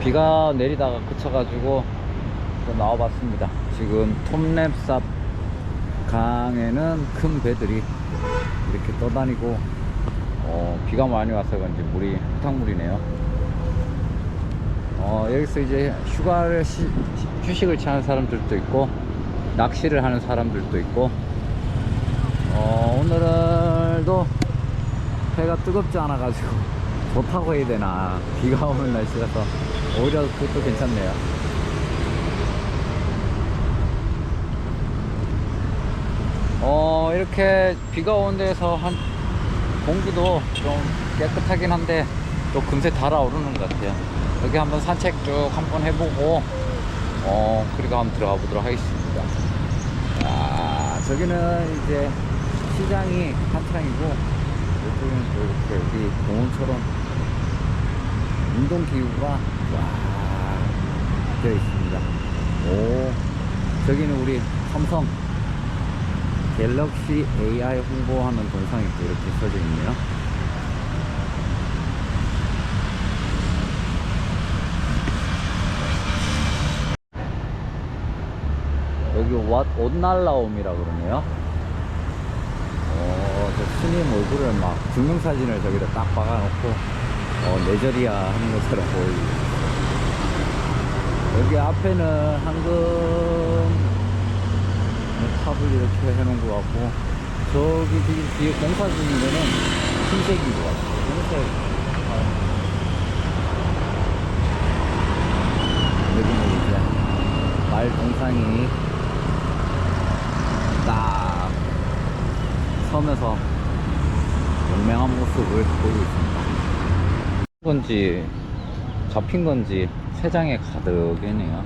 비가 내리다가 그쳐가지고 또 나와봤습니다. 지금 톰랩삽 강에는 큰 배들이 이렇게 떠다니고 어, 비가 많이 와서 그런지 물이 흙탕물이네요. 어, 여기서 이제 휴가를 시- 휴식을 취하는 사람들도 있고 낚시를 하는 사람들도 있고 어, 오늘도 해가 뜨겁지 않아 가지고 좋다고 해야 되나 비가 오는 날씨라서 오히려 그것도 괜찮네요. 어 이렇게 비가 오는 데서 한 공기도 좀 깨끗하긴 한데 또 금세 달아오르는 것 같아요. 여기 한번 산책 쭉 한번 해보고 어 그리고 한번 들어가 보도록 하겠습니다. 아 저기는 이제 시장이 한창이고 이쪽은 또 이렇게 우리 공원처럼 운동기구가 와 되어 있습니다. 오 저기는 우리 삼성 갤럭시 AI 홍보하는 동상이 또 이렇게 써져 있네요. 여기 옷, 옷 날라옴이라 그러네요. 어, 저 스님 얼굴을 막 증명사진을 저기다 딱 박아놓고 어, 내절이야 하는 것처럼 보이고 여기 앞에는 황금 탑을 이렇게 해놓은 것 같고 저기 뒤, 뒤에 공사 중인 데는 흰색인 것 같아요 흰색 어. 여기는 이제 말 동상이 딱 서면서 용맹한 모습을 보이고 있습니다. 건지 잡힌 건지 새장에 가득이네요.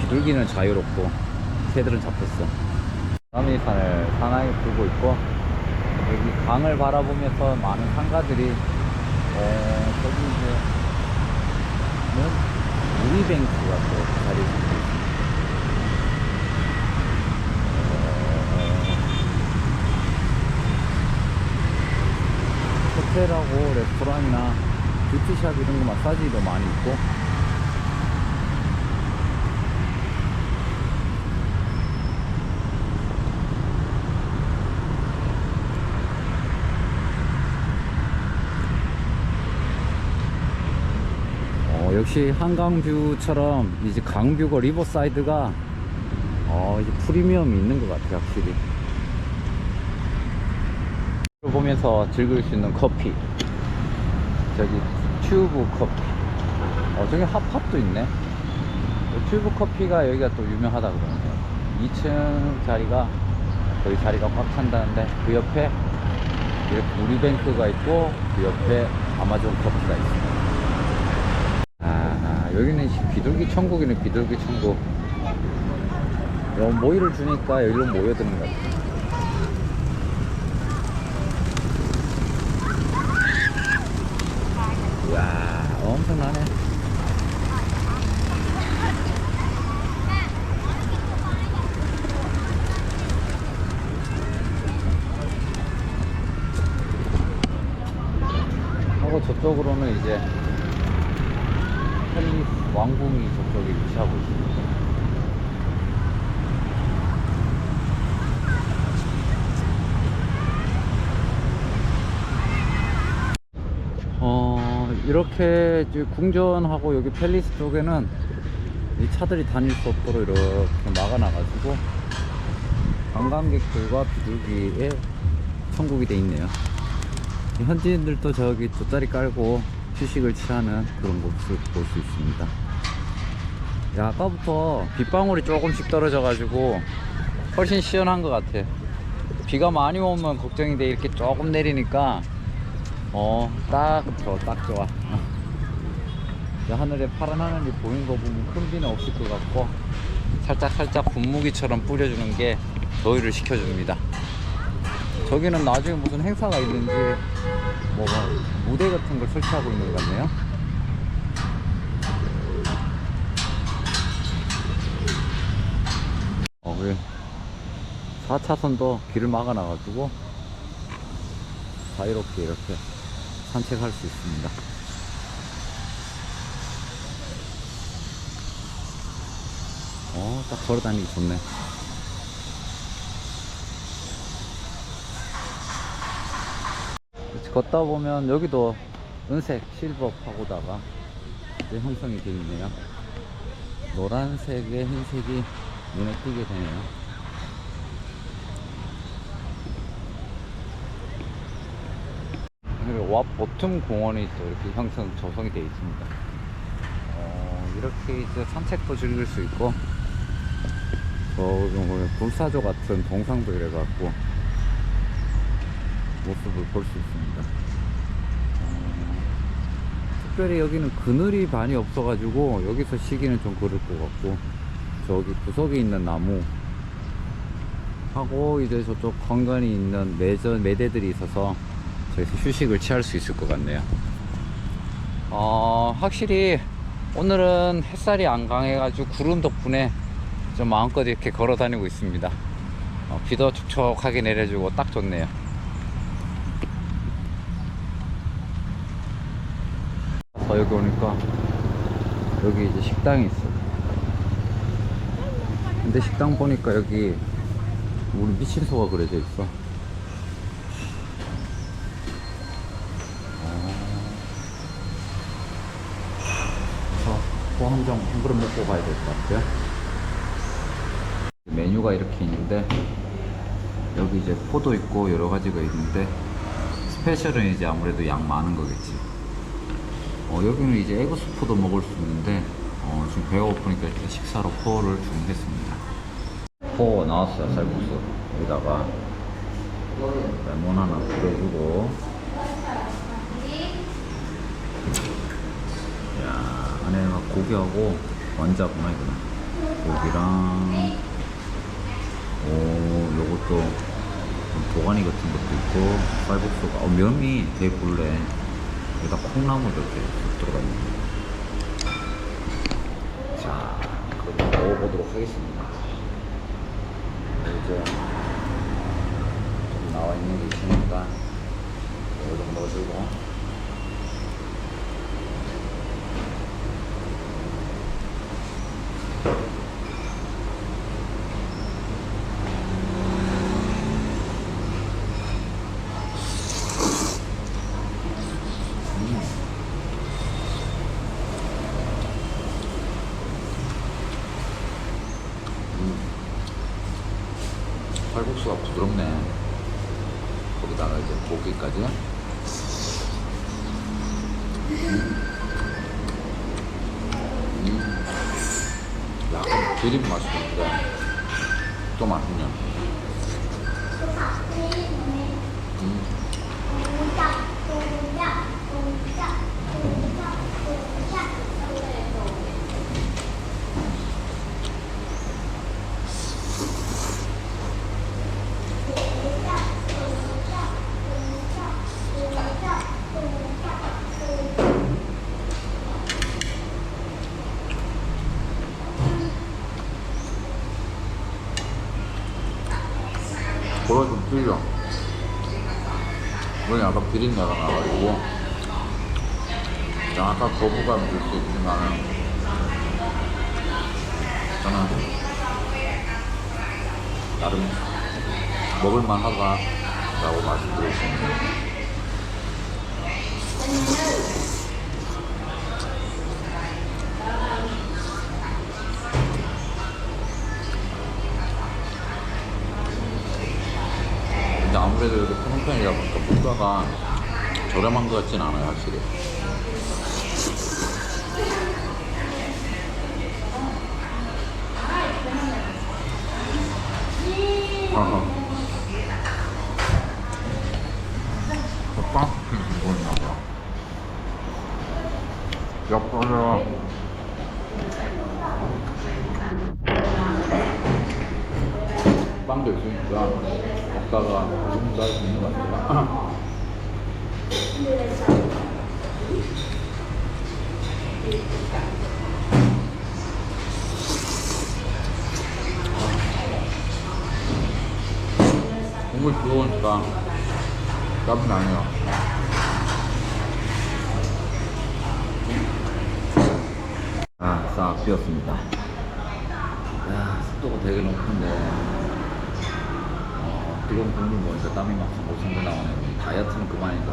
비둘기는 자유롭고 새들은 잡혔어. 남이산을 산하게 불고 있고 여기 강을 바라보면서 많은 상가들이 어, 저기 이제는 우리뱅크가 또 자리 잡고 있습니다. 호텔하고 레스토랑이나 뷰티샵 이런 거 마사지도 많이 있고. 어, 역시 한강뷰처럼 이제 강뷰고 리버사이드가 어, 이제 프리미엄이 있는 것 같아요 확실히. 보면서 즐길 수 있는 커피 저기 튜브 커피. 어 저기 핫팟도 있네. 이 튜브 커피가 여기가 또 유명하다 그러네요. 2층 자리가 거의 자리가 꽉 찬다는데 그 옆에 이렇게 우리뱅크가 있고 그 옆에 아마존 커피가 있습니다. 아 여기는 비둘기 천국이네 비둘기 천국. 여 모이를 주니까 여기로 모여드는 것 같아요 이야 엄청나네 하고 저쪽으로는 이제 펠리스 왕궁이 저쪽에 위치하고 있습니다 어, 이렇게 궁전하고 여기 팰리스 쪽에는 이 차들이 다닐 수 없도록 이렇게 막아놔가지고 관광객들과 비둘기의 천국이 돼 있네요. 이 현지인들도 저기 돗자리 깔고 휴식을 취하는 그런 모습을 볼 수 있습니다. 야, 아까부터 빗방울이 조금씩 떨어져가지고 훨씬 시원한 것 같아. 비가 많이 오면 걱정이 돼. 이렇게 조금 내리니까 어, 딱 좋아, 딱 좋아. 저 하늘에 파란 하늘이 보이는 거 보면 큰 비는 없을 것 같고 살짝 살짝 분무기처럼 뿌려주는 게 더위를 식혀줍니다. 저기는 나중에 무슨 행사가 있는지 뭐 무대 같은 걸 설치하고 있는 것 같네요. 어, 그래. 4차선도 길을 막아놔가지고 자유롭게 이렇게 산책할 수 있습니다. 어, 딱 걸어 다니기 좋네. 걷다 보면 여기도 은색 실버 파고다가 이제 형성이 되어 있네요. 노란색에 흰색이 눈에 띄게 되네요. 그리고 와 보tum 공원이 또 이렇게 형성 조성이 되어 있습니다. 어, 이렇게 이제 산책도 즐길 수 있고, 어, 뭐 불사조 같은 동상도 이래갖고 모습을 볼 수 있습니다. 어, 특별히 여기는 그늘이 많이 없어가지고 여기서 쉬기는 좀 그럴 것 같고 저기 구석에 있는 나무 하고 이제 저쪽 건간이 있는 매전 매대들이 있어서 저기서 휴식을 취할 수 있을 것 같네요. 어, 확실히 오늘은 햇살이 안 강해가지고 구름 덕분에 좀 마음껏 이렇게 걸어 다니고 있습니다. 어, 비도 촉촉하게 내려주고 딱 좋네요. 어, 여기 오니까 여기 이제 식당이 있어. 근데 식당 보니까 여기 우리 미친 소가 그려져 있어. 그래서 소 한정 한 그릇 먹고 가야 될 것 같아요. 메뉴가 이렇게 있는데 여기 이제 포도 있고 여러 가지가 있는데 스페셜은 이제 아무래도 양 많은 거겠지. 어, 여기는 이제 에그 수프도 먹을 수 있는데 어, 지금 배가 고프니까 일단 식사로 포를 주문했습니다. 포 나왔어요 쌀국수 여기다가 레몬 하나 뿌려주고 야 안에 막 고기하고 완자구나 이거는 고기랑 오 요것도 도가니 같은 것도 있고 쌀국수가. 어 면이 되게 굵네 여기다 콩나물 이렇게 쑥 들어가 있네 자 그럼 먹어보도록 하겠습니다. 이제 좀 나와 있는 게 있으니까 이거 좀 넣어주고 칼국수가 부드럽네. 거기다가 이제 고기까지. 음. 약간 비린 맛이 있는데 또 맛있네. 음. 보라 좀 틀려. 이건 약간 비린내가 나가지고 약간 거부감이 들 수 있지만 저는 나름 먹을만 하다라고 말씀드릴 수 있는 저렴한 것 같진 않아요 확실히 어허. 빵 뭐였나 봐 옆으로 빵도 있으니까 먹다가 좀더 할수 있는 것 같아요. 국물 들어오니까 나쁜 아니야. 아, 싹 비었습니다. 야, 습도가 되게 높은데. 어, 이런 국물 보니까 땀이 막 오성도 나오네 다이어트는 그만이다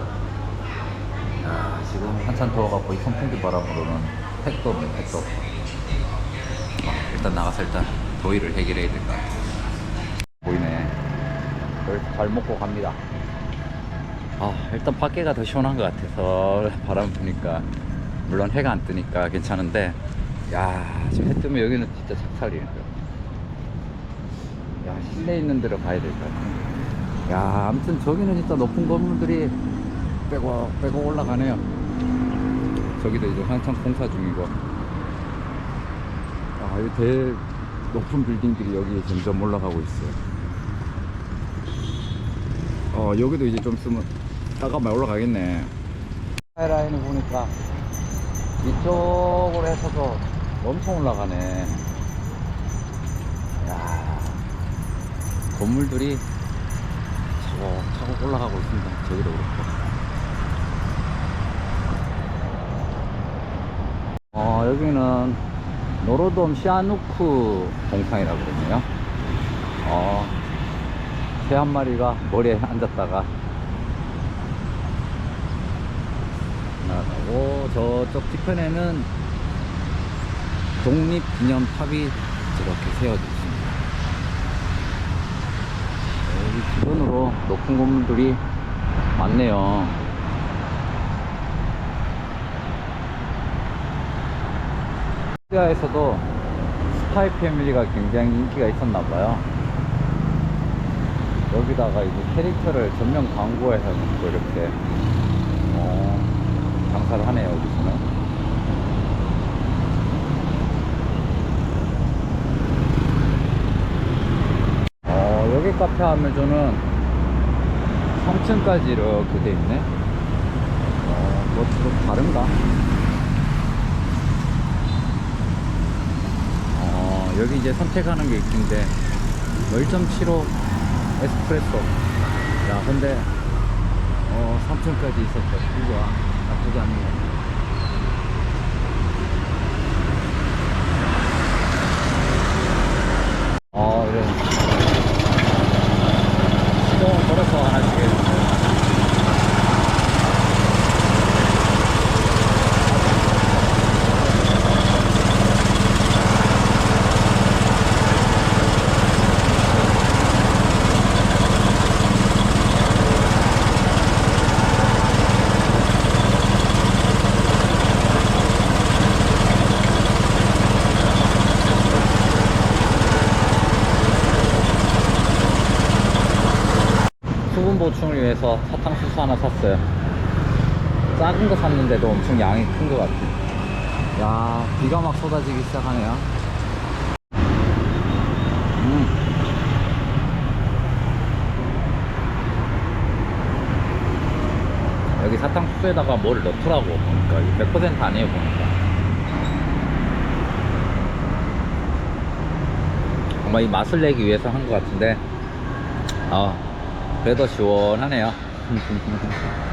야 지금 한참 더워갖고 이 선풍기 바람으로는 택도 없네 택도 없고 어, 일단 나가서 일단 더위를 해결해야 될 것 같아 보이네 잘 먹고 갑니다. 아, 일단 밖에가 더 시원한 것 같아서 바람 부니까. 물론 해가 안 뜨니까 괜찮은데. 야 지금 해 뜨면 여기는 진짜 착살이네 야 실내에 있는 데로 가야 될 것 같아. 야 아무튼 저기는 진짜 높은 건물들이 빼고 빼고 올라가네요. 저기도 이제 한참 공사 중이고. 아이 대 높은 빌딩들이 여기에 점점 올라가고 있어요 어 여기도 이제 좀 있으면 잠깐만 올라가겠네. 스카이라인을 보니까 이쪽으로 해서도 엄청 올라가네. 야 건물들이 차곡차곡 올라가고 있습니다. 저기도 그렇고. 어 여기는 노로돔 시아누크 동상이라고 그러네요. 어, 새 한 마리가 머리에 앉았다가 나가고 저쪽 뒤편에는 독립기념탑이 이렇게 세워져 있습니다. 여기 주변으로 높은 건물들이 많네요. 코리아에서도 스파이 패밀리가 굉장히 인기가 있었나 봐요. 여기다가 이제 캐릭터를 전면 광고해서 또 이렇게 어, 장사를 하네요 여기서는. 어, 여기 카페 하면 저는 3층까지 이렇게 돼 있네. 어, 뭐좀 다른가? 어, 여기 이제 선택하는 게 있긴데 1.75 에스프레소. 야, 근데 어, 3층까지 있었다. 이거야. 나쁘지 않네. 어, 이런. 시동을 걸어서 하나씩 해주세요. 수분 보충을 위해서 사탕수수 하나 샀어요. 작은 거 샀는데도 엄청 양이 큰 것 같아. 야, 비가 막 쏟아지기 시작하네요. 음. 여기 사탕수수에다가 뭐를 넣더라고, 보니까. 이게 100% 아니에요, 보니까. 정말 이 맛을 내기 위해서 한 것 같은데, 아, 그래도 시원하네요. 何ですか?